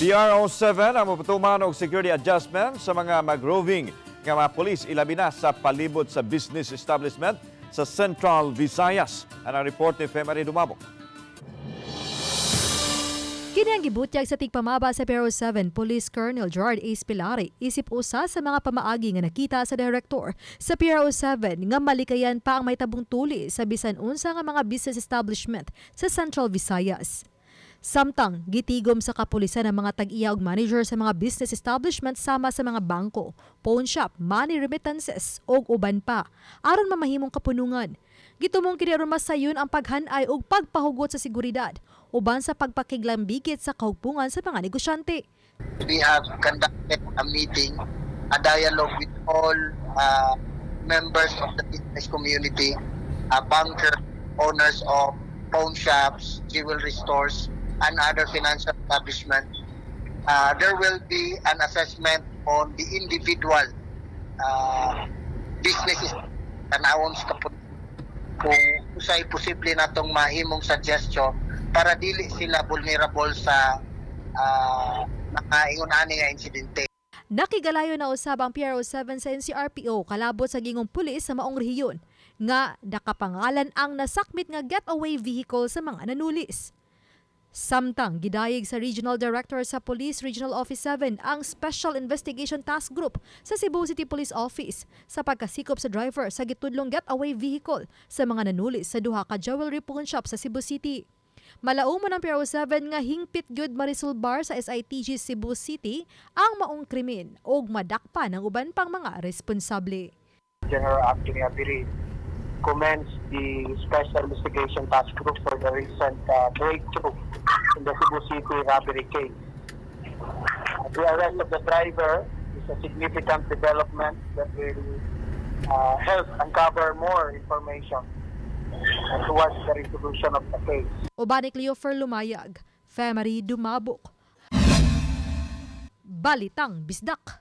DRO7 ang maputuman og security adjustment sa mga mag-roving nga mga polis ilabi na sa palibot sa business establishment sa Central Visayas. Ang report ni Femari Dumabok. Kini ang gibutyag sa tigpamaba sa Pero 7 Police Colonel Gerard A. Spilari isip usa sa mga pamaagi nga nakita sa direktor sa Pero 7 nga malikayan pa ang may tabong tuli sa bisan unsa nga mga business establishment sa Central Visayas. Samtang gitigom sa kapulisan ang mga tag-iya ug manager sa mga business establishment sama sa mga bangko, pawn shop, money remittances ug uban pa aron mamahimong kapunungan. Gitumong kini aron masayon ang paghanay ug pagpahugot sa seguridad uban sa pagpakiglambigit sa kaugpungan sa mga negosyante. we have conducted a meeting, a dialogue with all uh, members of the business community, uh, banker, owners of pawn shops, jewelry stores, and other financial establishments. Uh, there will be an assessment on the individual uh, businesses tanawon sa kaput kung usay posible natong mahimong suggestion para dili sila vulnerable sa uh, nakaingon nga insidente. Nakigalayo na usab ang PRO7 sa NCRPO kalabot sa gingong pulis sa maong rehiyon nga nakapangalan ang nasakmit nga getaway vehicle sa mga nanulis. Samtang gidayeg sa Regional Director sa Police Regional Office 7 ang Special Investigation Task Group sa Cebu City Police Office sa pagkasikop sa driver sa gitudlong getaway vehicle sa mga nanulis sa duha ka jewelry pawn shop sa Cebu City. Malao man ang Pero 7 nga hingpit gyud Marisol Bar sa SITG Cebu City ang maong krimen ug madakpan ang uban pang mga responsable. General Acting Abiri commends the Special Investigation Task Group for the recent uh, breakthrough in the Cebu City robbery case. The arrest of the driver is a significant development that will uh, help uncover more information towards the resolution of the case. Uban ni Cleofer Lumayag, Femery Dumabok. Balitang Bisdak.